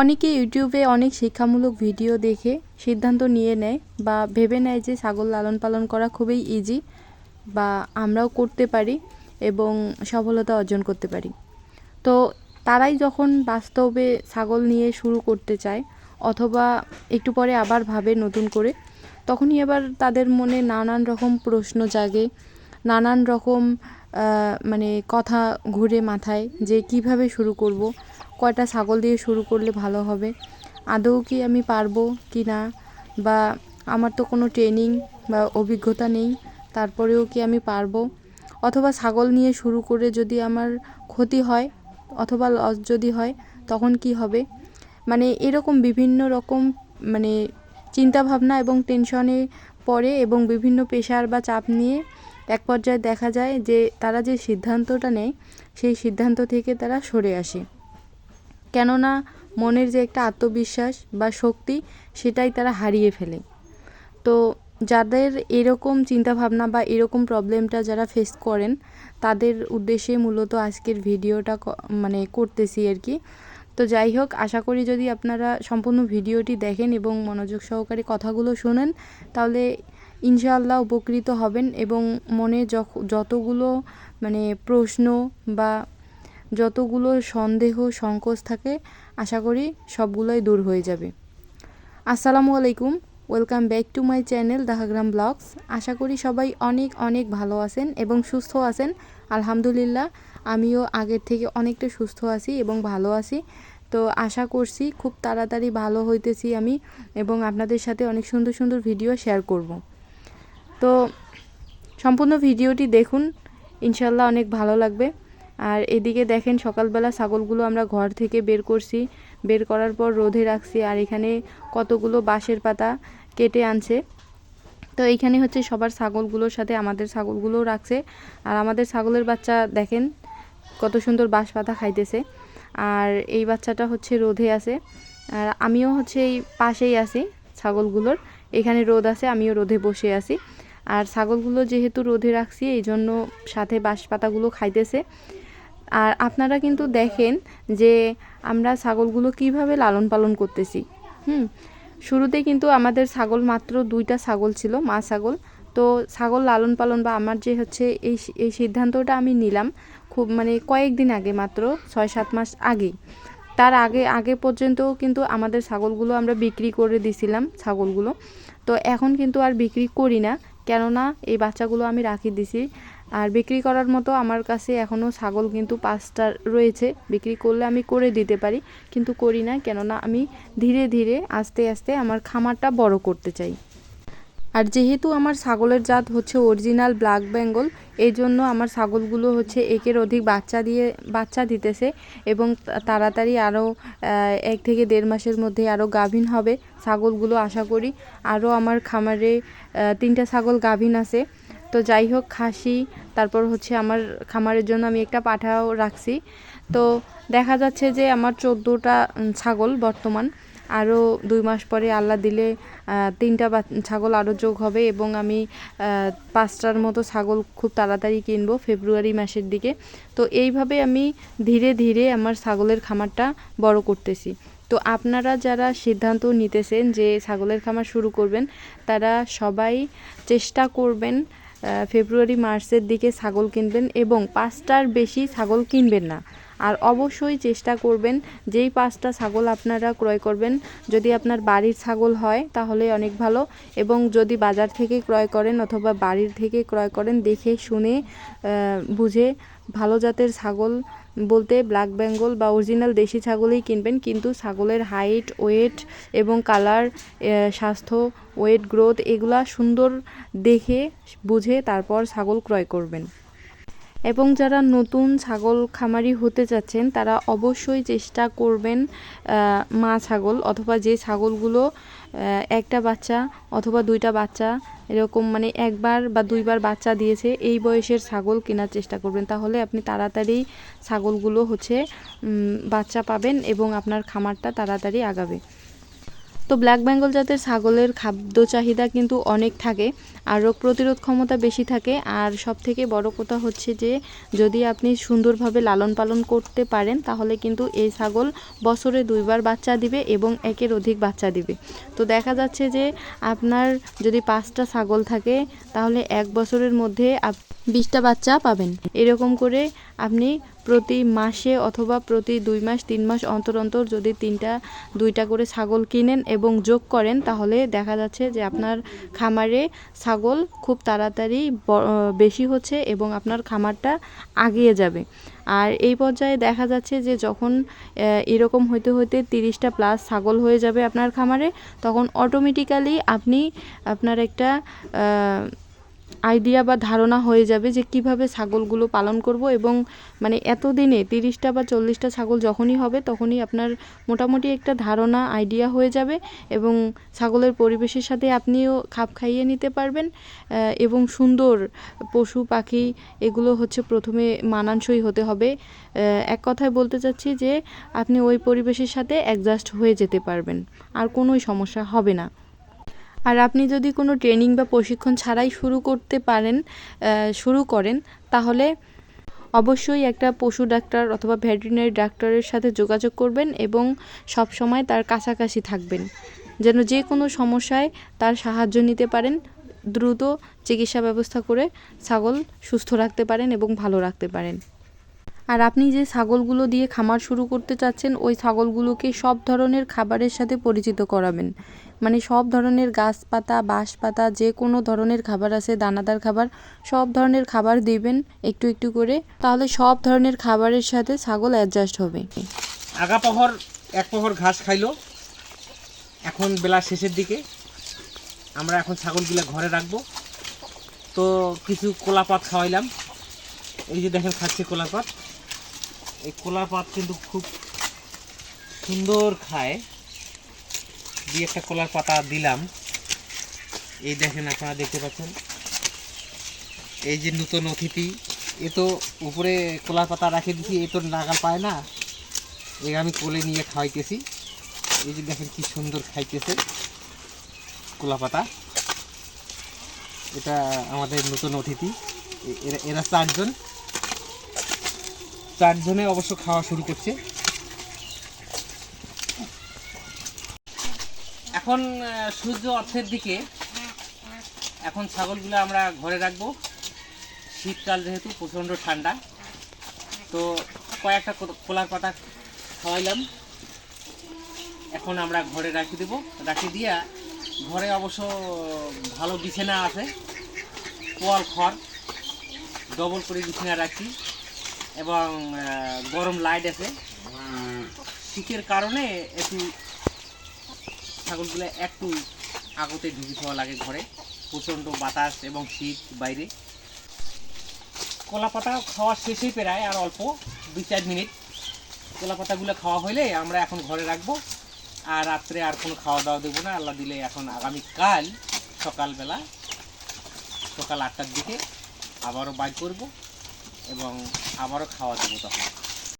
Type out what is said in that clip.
অনেকে ইউটিউবে অনেক শিক্ষামূলক ভিডিও দেখে সিদ্ধান্ত নিয়ে নেয় বা ভেবে নেয় যে ছাগল লালন পালন করা খুবই ইজি বা আমরাও করতে পারি এবং সফলতা অর্জন করতে পারি। তো তারাই যখন বাস্তবে ছাগল নিয়ে শুরু করতে চায় অথবা একটু পরে আবার ভাবে নতুন করে, তখনই এবার তাদের মনে নানান রকম প্রশ্ন জাগে, নানান রকম মানে কথা ঘুরে মাথায় যে কীভাবে শুরু করব, কয়টা ছাগল দিয়ে শুরু করলে ভালো হবে, আদৌ কি আমি পারব কি না, বা আমার তো কোনো ট্রেনিং বা অভিজ্ঞতা নেই, তারপরেও কি আমি পারব? অথবা ছাগল নিয়ে শুরু করে যদি আমার ক্ষতি হয়, অথবা লস যদি হয়, তখন কি হবে? মানে এরকম বিভিন্ন রকম মানে চিন্তাভাবনা এবং টেনশনে পড়ে এবং বিভিন্ন প্রেশার বা চাপ নিয়ে এক পর্যায়ে দেখা যায় যে তারা যে সিদ্ধান্তটা নেয়, সেই সিদ্ধান্ত থেকে তারা সরে আসে। কেননা মনের যে একটা আত্মবিশ্বাস বা শক্তি, সেটাই তারা হারিয়ে ফেলে। তো যাদের এরকম চিন্তাভাবনা বা এরকম প্রবলেমটা যারা ফেস করেন, তাদের উদ্দেশ্যে মূলত আজকের ভিডিওটা মানে করতেছি আর কি। তো যাই হোক, আশা করি যদি আপনারা সম্পূর্ণ ভিডিওটি দেখেন এবং মনোযোগ সহকারে কথাগুলো শোনেন, তাহলে ইনশাআল্লাহ উপকৃত হবেন এবং মনে যতগুলো মানে প্রশ্ন বা যতগুলো সন্দেহ, সংকোচ থাকে, আশা করি সবগুলোই দূর হয়ে যাবে। আসসালামু আলাইকুম, welcome back to my channel Dahagram blogs. আশা করি সবাই অনেক অনেক ভালো আছেন এবং সুস্থ আছেন। আলহামদুলিল্লাহ, আমিও আগের থেকে অনেকটা সুস্থ আছি এবং ভালো আছি। তো আশা করছি খুব তাড়াতাড়ি ভালো হইতেছি আমি এবং আপনাদের সাথে অনেক সুন্দর সুন্দর ভিডিও শেয়ার করব। তো সম্পূর্ণ ভিডিওটি দেখুন। ইনশাল্লাহ অনেক ভালো লাগবে। আর এদিকে দেখেন সকালবেলা ছাগলগুলো আমরা ঘর থেকে বের করছি। বের করার পর রোদে রাখছি আর এখানে কতগুলো বাঁশের পাতা কেটে আনছে। তো এইখানে হচ্ছে সবার ছাগলগুলোর সাথে আমাদের ছাগলগুলোও রাখছে। আর আমাদের ছাগলের বাচ্চা দেখেন কত সুন্দর বাঁশ পাতা খাইতেছে। আর এই বাচ্চাটা হচ্ছে রোদে আছে। আর আমিও হচ্ছে এই পাশেই আছি ছাগলগুলোর। এখানে রোদ আছে, আমিও রোদে বসে আছি। আর ছাগলগুলো যেহেতু রোদে রাখছি, এই জন্য সাথে বাঁশ পাতাগুলো খাইতেছে। আর আপনারা কিন্তু দেখেন যে আমরা ছাগলগুলো কীভাবে লালন পালন করতেছি। হুম, শুরুতে কিন্তু আমাদের ছাগল মাত্র দুইটা ছাগল ছিল, মা ছাগল। তো ছাগল লালন পালন বা আমার যে হচ্ছে এই এই সিদ্ধান্তটা আমি নিলাম খুব মানে কয়েকদিন আগে মাত্র ছয় সাত মাস আগেই। তার আগে আগে পর্যন্ত কিন্তু আমাদের ছাগলগুলো আমরা বিক্রি করে দিছিলাম ছাগলগুলো। তো এখন কিন্তু আর বিক্রি করি না। কেননা এই বাচ্চাগুলো আমি রাখি দিছি। আর বিক্রি করার মতো আমার কাছে এখনও ছাগল কিন্তু পাঁচটা রয়েছে। বিক্রি করলে আমি করে দিতে পারি, কিন্তু করি না। কেননা আমি ধীরে ধীরে আস্তে আস্তে আমার খামারটা বড় করতে চাই। আর যেহেতু আমার ছাগলের জাত হচ্ছে অরিজিনাল ব্ল্যাক বেঙ্গল এই জন্য আমার ছাগলগুলো হচ্ছে একের অধিক বাচ্চা দিয়ে, বাচ্চা দিতেছে এবং তাড়াতাড়ি আরও এক থেকে দেড় মাসের মধ্যে আরও গাভিন হবে ছাগলগুলো আশা করি। আরও আমার খামারে তিনটা ছাগল গাভিন আছে। তো যাই হোক, খাসি, তারপর হচ্ছে আমার খামারের জন্য আমি একটা পাঠাও রাখছি। তো দেখা যাচ্ছে যে আমার চোদ্দোটা ছাগল বর্তমান। আরও দুই মাস পরে আল্লাহ দিলে তিনটা ছাগল আরও যোগ হবে এবং আমি পাঁচটার মতো ছাগল খুব তাড়াতাড়ি কিনবো ফেব্রুয়ারি মাসের দিকে। তো এইভাবে আমি ধীরে ধীরে আমার ছাগলের খামারটা বড় করতেছি। তো আপনারা যারা সিদ্ধান্ত নিতেছেন যে ছাগলের খামার শুরু করবেন, তারা সবাই চেষ্টা করবেন ফেব্রুয়ারি মার্চের দিকে ছাগল কিনবেন এবং পাঁচটার বেশি ছাগল কিনবেন না। আর অবশ্যই চেষ্টা করবেন যেই পাঁচটা ছাগল আপনারা ক্রয় করবেন, যদি আপনার বাড়ির ছাগল হয় তাহলে অনেক ভালো এবং যদি বাজার থেকে ক্রয় করেন অথবা বাড়ির থেকে ক্রয় করেন দেখে শুনে বুঝে ভালো জাতের ছাগল বলতে ব্ল্যাক বেঙ্গল বা অরিজিনাল দেশি ছাগলই কিনবেন, কিন্তু ছাগলের হাইট, ওয়েট এবং কালার স্বাস্থ্য, ওয়েট গ্রোথ এগুলা সুন্দর দেখে, বুঝে তারপর ছাগল ক্রয় করবেন। এবং যারা নতুন ছাগল খামারি হতে চাচ্ছেন তারা অবশ্যই চেষ্টা করবেন মা ছাগল অথবা যে ছাগলগুলো একটা বাচ্চা অথবা দুইটা বাচ্চা এরকম মানে একবার বা দুইবার বাচ্চা দিয়েছে, এই বয়সের ছাগল কেনার চেষ্টা করবেন। তাহলে আপনি তাড়াতাড়ি ছাগলগুলো হচ্ছে বাচ্চা পাবেন এবং আপনার খামারটা তাড়াতাড়ি আগাবে। তো ব্ল্যাক বেঙ্গল জাতের ছাগলের খাদ্য চাহিদা কিন্তু অনেক থাকে আর রোগ প্রতিরোধ ক্ষমতা বেশি থাকে। আর সব থেকে বড় কথা হচ্ছে যে, যদি আপনি সুন্দরভাবে লালন পালন করতে পারেন, তাহলে কিন্তু এই ছাগল বছরে দুইবার বাচ্চা দিবে এবং একের অধিক বাচ্চা দিবে। তো দেখা যাচ্ছে যে, আপনার যদি পাঁচটা ছাগল থাকে, তাহলে এক বছরের মধ্যে বিশটা বাচ্চা পাবেন। এরকম করে আপনি প্রতি মাসে অথবা প্রতি দুই মাস, তিন মাস অন্তর অন্তর যদি তিনটা, দুইটা করে ছাগল কিনেন এবং যোগ করেন, তাহলে দেখা যাচ্ছে যে আপনার খামারে ছাগল খুব তাড়াতাড়ি বেশি হচ্ছে এবং আপনার খামারটা আগিয়ে যাবে। আর এই পর্যায়ে দেখা যাচ্ছে যে যখন এরকম হইতে হইতে তিরিশটা প্লাস ছাগল হয়ে যাবে আপনার খামারে, তখন অটোমেটিক্যালি আপনি আপনার একটা আইডিয়া বা ধারণা হয়ে যাবে যে কীভাবে ছাগলগুলো পালন করব এবং মানে এতদিনে তিরিশটা বা চল্লিশটা ছাগল যখনই হবে তখনই আপনার মোটামুটি একটা ধারণা, আইডিয়া হয়ে যাবে এবং ছাগলের পরিবেশের সাথে আপনিও খাপ খাইয়ে নিতে পারবেন। এবং সুন্দর পশু, পাখি এগুলো হচ্ছে প্রথমে মানানসই হতে হবে। এক কথায় বলতে চাচ্ছি যে আপনি ওই পরিবেশের সাথে অ্যাডজাস্ট হয়ে যেতে পারবেন। আর কোনোই সমস্যা হবে না। আর আপনি যদি কোনো ট্রেনিং বা প্রশিক্ষণ ছাড়াই শুরু করতে পারেন শুরু করেন, তাহলে অবশ্যই একটা পশু ডাক্তার অথবা ভেটেরিনারি ডাক্তারের সাথে যোগাযোগ করবেন এবং সব সময় তার কাছাকাছি থাকবেন। যেন যে কোনো সমস্যায় তার সাহায্য নিতে পারেন, দ্রুত চিকিৎসা ব্যবস্থা করে ছাগল সুস্থ রাখতে পারেন এবং ভালো রাখতে পারেন। আর আপনি যে ছাগলগুলো দিয়ে খামার শুরু করতে চাচ্ছেন, ওই ছাগলগুলোকে সব ধরনের খাবারের সাথে পরিচিত করাবেন। মানে সব ধরনের গাছপাতা বাঁশপাতা যে কোনো ধরনের খাবার আছে, দানাদার খাবার, সব ধরনের খাবার দিবেন একটু একটু করে, তাহলে সব ধরনের খাবারের সাথে ছাগল অ্যাডজাস্ট হবে। আগা প্রহর এক প্রহর ঘাস খাইলো। এখন বেলা শেষের দিকে। আমরা এখন ছাগলগুলো ঘরে রাখব। তো কিছু কোলা পাত খাওয়াইলাম। এই যে দেখেন খাচ্ছে কোলা পাত এই কোলা পাত কিন্তু খুব সুন্দর খায়। দিয়ে একটা কলার পাতা দিলাম। এই দেখেন আপনারা দেখতে পাচ্ছেন। এই যে নতুন অতিথি, এ তো উপরে কলার পাতা রাখে দিছি, এ তো নাগাল পায় না। এই আমি কোলে নিয়ে খাওয়াইতেছি। এই যে দেখেন কি সুন্দর খাইতেছে কলা পাতা। এটা আমাদের নতুন অতিথি। এ- এরা চারজন। চারজনে অবশ্য খাওয়া শুরু করছে। এখন সূর্য অর্থের দিকে। এখন ছাগলগুলো আমরা ঘরে রাখব। শীতকাল যেহেতু, প্রচণ্ড ঠান্ডা। তো কয়েকটা কলার পাতা খাওয়াইলাম। এখন আমরা ঘরে রাখি দেব। রাখি দিয়া ঘরে অবশ্য ভালো বিছানা আছে। পোয়াল খড়। ডবল করে বিছানা রাখি। এবং গরম লাইট আছে। শীতের কারণে একটু ছাগলগুলো একটু আগতে ঢুকি খাওয়া লাগে ঘরে। প্রচণ্ড বাতাস এবং শীত বাইরে। কলা পাতা খাওয়া শেষেই প্রায় আর অল্প, দুই চার মিনিট। কলা পাতাগুলো খাওয়া হইলে আমরা এখন ঘরে রাখব। আর রাত্রে আর কোনো খাওয়া দাওয়া দেবো না। আল্লাহ দিলে এখন আগামীকাল সকালবেলা, সকাল আটটার দিকে আবারও বাইক করব। এবং আবারও খাওয়া দেবো তখন।